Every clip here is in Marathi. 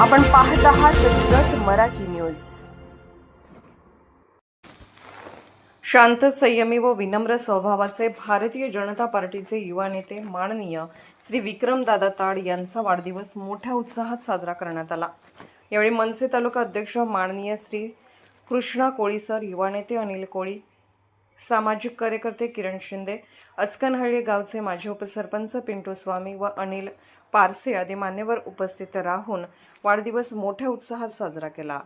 आपण पाहत आहात जत मराठी न्यूज. शांत संयमी व विनम्र स्वभावाचे भारतीय जनता पार्टीचे युवा नेते माननीय श्री विक्रमदादा ताड यांचा वाढदिवस मोठ्या उत्साहात साजरा करण्यात आला. यावेळी मनसे तालुका अध्यक्ष माननीय श्री कृष्णा कोळी सर युवा नेते अनिल कोळी सामाजिक कार्यकर्ते किरण शिंदे अचकनहಳ್ಳಿ गावचे माजी उपसरपंच पिंटू स्वामी व अनिल पारसे आदी मान्यवर उपस्थित राहून वाढदिवस मोठ्या उत्साहात साजरा केला.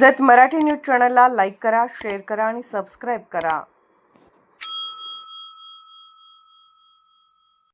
जत मराठी न्यूज चॅनलला लाईक करा शेअर करा आणि सबस्क्राईब करा.